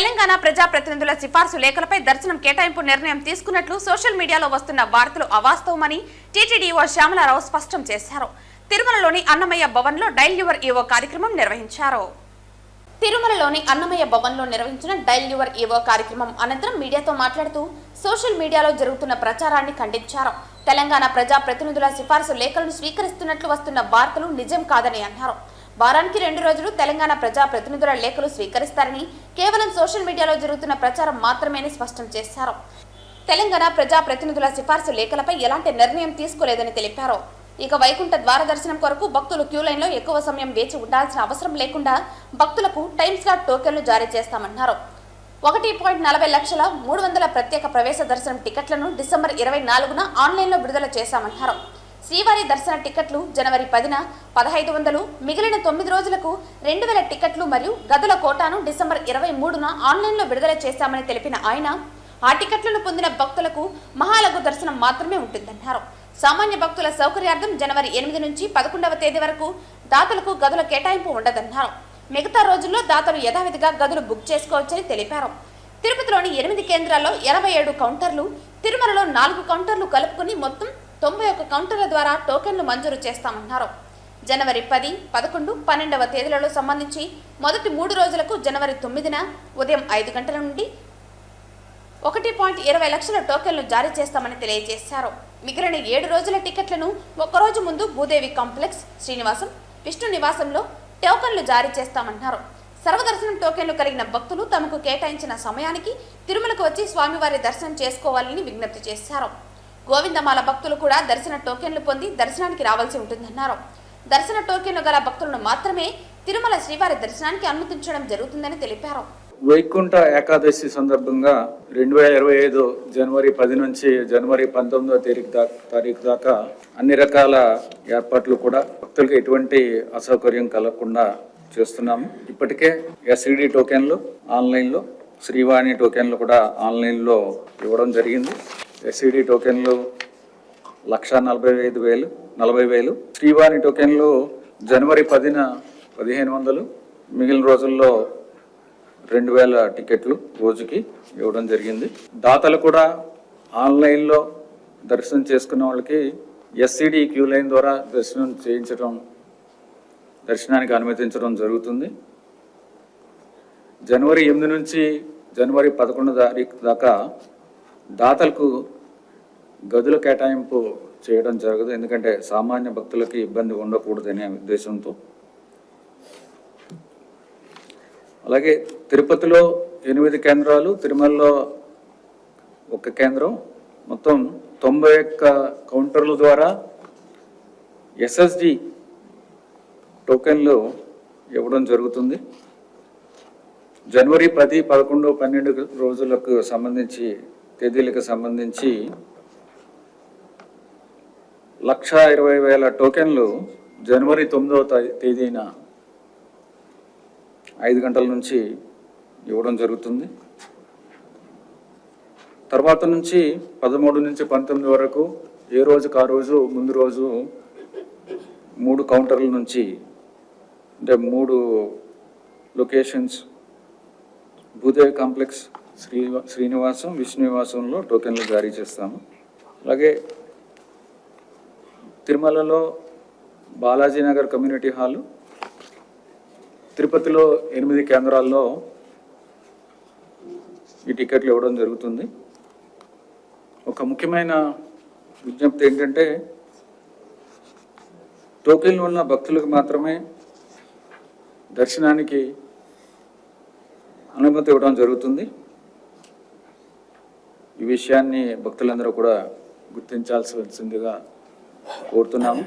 తెలంగాణ ప్రజాప్రతినిధుల సిఫార్సు లేఖలపై దర్శనం కేటాయింపు నిర్ణయం తీసుకున్నట్లు సోషల్ మీడియాలో వస్తున్న వార్తలు అవాస్తవమని టీటీడీఓ శ్యామలారావు స్పష్టం చేశారు. తిరుమలలోని అన్నమయ్య భవన్లో డైల్ యువర్ ఈవో కార్యక్రమం నిర్వహించారు. తిరుమలలోని అన్నమయ్య భవన్లో నిర్వహించిన డైల్ యువర్ ఈవో కార్యక్రమం అనంతరం మీడియాతో మాట్లాడుతూ సోషల్ మీడియాలో జరుగుతున్న ప్రచారాన్ని ఖండించారు. తెలంగాణ ప్రజా ప్రతినిధుల సిఫార్సు లేఖలను స్వీకరిస్తున్నట్లు వస్తున్న వార్తలు నిజం కాదని అన్నారు. వారానికి రెండు రోజులు తెలంగాణ ప్రజా ప్రతినిధుల లేఖలు స్వీకరిస్తారని కేవలం సోషల్ మీడియాలో జరుగుతున్న ప్రచారం మాత్రమేని స్పష్టం చేశారు. తెలంగాణ ప్రజా ప్రతినిధుల సిఫార్సు లేఖలపై ఎలాంటి నిర్ణయం తీసుకోలేదని తెలిపారు. ఇక వైకుంఠ ద్వార దర్శనం కొరకు భక్తులు క్యూ లైన్లో ఎక్కువ సమయం వేచి ఉండాల్సిన అవసరం లేకుండా భక్తులకు టైం స్లాట్ టోకెన్లు జారీ చేస్తామన్నారు. ఒకటి పాయింట్ నలభై లక్షల మూడు వందల ప్రత్యేక ప్రవేశ దర్శనం టికెట్లను డిసెంబర్ ఇరవై నాలుగున ఆన్లైన్లో విడుదల చేశామన్నారు. శ్రీవారి దర్శన టికెట్లు జనవరి పదిన పదహైదు వందలు మిగిలిన తొమ్మిది రోజులకు రెండు వేల టికెట్లు మరియు గదుల కోటాను డిసెంబర్ ఇరవై మూడున ఆన్లైన్లో విడుదల చేశామని తెలిపిన ఆయన ఆ టికెట్లను పొందిన భక్తులకు మహాలఘు దర్శనం మాత్రమే ఉంటుందన్నారు. సామాన్య భక్తుల సౌకర్యార్థం జనవరి ఎనిమిది నుంచి పదకొండవ తేదీ వరకు దాతలకు గదుల కేటాయింపు ఉండదన్నారు. మిగతా రోజుల్లో దాతలు యథావిధిగా గదులు బుక్ చేసుకోవచ్చని తెలిపారు. తిరుపతిలోని ఎనిమిది కేంద్రాల్లో ఎనభై ఏడు కౌంటర్లు తిరుమలలో నాలుగు కౌంటర్లు కలుపుకుని మొత్తం తొంభై ఒక్క కౌంటర్ల ద్వారా టోకెన్లు మంజూరు చేస్తామన్నారు. జనవరి పది పదకొండు పన్నెండవ తేదీలలో సంబంధించి మొదటి మూడు రోజులకు జనవరి తొమ్మిదిన ఉదయం ఐదు గంటల నుండి ఒకటి పాయింట్ ఇరవై లక్షల టోకెన్లు జారీ చేస్తామని తెలియజేశారు. మిగిలిన ఏడు రోజుల టికెట్లను ఒక్కరోజు ముందు భూదేవి కాంప్లెక్స్ శ్రీనివాసం విష్ణు నివాసంలో టోకెన్లు జారీ చేస్తామన్నారు. సర్వదర్శనం టోకెన్లు కలిగిన భక్తులు తమకు కేటాయించిన సమయానికి తిరుమలకు వచ్చి స్వామివారి దర్శనం చేసుకోవాలని విజ్ఞప్తి చేశారు. గోవిందమాల భక్తులు కూడా దర్శన టోకెన్లు పొంది దర్శనానికి రావాల్సి ఉంటుందన్నారు. దర్శన టోకెన్లు గల భక్తులను మాత్రమే తిరుమల శ్రీవారి దర్శనానికి అనుమతించడం జరుగుతుందని తెలిపారు. వైకుంఠ ఏకాదశి సందర్భంగా రెండు వేల ఇరవై ఐదు జనవరి పది నుంచి జనవరి పంతొమ్మిదో తారీఖు దాకా తారీఖు దాకా అన్ని రకాల ఏర్పాట్లు కూడా భక్తులకు ఎటువంటి అసౌకర్యం కలగకుండా చేస్తున్నాము. ఇప్పటికే ఎస్ఈడి టోకెన్లు ఆన్లైన్లో శ్రీవాణి టోకెన్లు కూడా ఆన్లైన్లో ఇవ్వడం జరిగింది. ఎస్సీడీ టోకెన్లు లక్ష నలభై ఐదు వేలు నలభై వేలు. శ్రీవాణి టోకెన్లు జనవరి పదిన పదిహేను వందలు. మిగిలిన రోజుల్లో రెండు వేల టికెట్లు రోజుకి ఇవ్వడం జరిగింది. దాతలు కూడా ఆన్లైన్లో దర్శనం చేసుకున్న వాళ్ళకి ఎస్సీడీ క్యూ లైన్ ద్వారా దర్శనం చేయించడం దర్శనానికి అనుమతించడం జరుగుతుంది. జనవరి ఎనిమిది నుంచి జనవరి పదకొండు తారీఖు దాకా దాతలకు గదుల కేటాయింపు చేయడం జరగదు. ఎందుకంటే సామాన్య భక్తులకి ఇబ్బంది ఉండకూడదనే ఉద్దేశంతో. అలాగే తిరుపతిలో ఎనిమిది కేంద్రాలు తిరుమలలో ఒక కేంద్రం. మొత్తం తొంభై ఒక్క కౌంటర్ల ద్వారా ఎస్ఎస్డి టోకెన్లు ఇవ్వడం జరుగుతుంది. జనవరి పది పదకొండు పన్నెండు రోజులకు సంబంధించి తేదీలకు సంబంధించి లక్ష ఇరవై వేల టోకెన్లు జనవరి తొమ్మిదవ తేదీన ఐదు గంటల నుంచి ఇవ్వడం జరుగుతుంది. తర్వాత నుంచి పదమూడు నుంచి పంతొమ్మిది వరకు ఏ రోజుకు ఆ రోజు ముందు రోజు మూడు కౌంటర్ల నుంచి అంటే మూడు లొకేషన్స్ భూదేవి కాంప్లెక్స్ శ్రీ శ్రీనివాసం విష్ణునివాసంలో టోకెన్లు జారీ చేస్తాము. అలాగే తిరుమలలో బాలాజీ నగర్ కమ్యూనిటీ హాలు తిరుపతిలో ఎనిమిది కేంద్రాల్లో ఈ టికెట్లు ఇవ్వడం జరుగుతుంది. ఒక ముఖ్యమైన విజ్ఞప్తి ఏంటంటే టోకెన్లు ఉన్న భక్తులకు మాత్రమే దర్శనానికి అనుమతి ఇవ్వడం జరుగుతుంది. ఈ విషయాన్ని భక్తులందరూ కూడా గుర్తించాల్సి వచ్చిందిగా కోరుతున్నాము.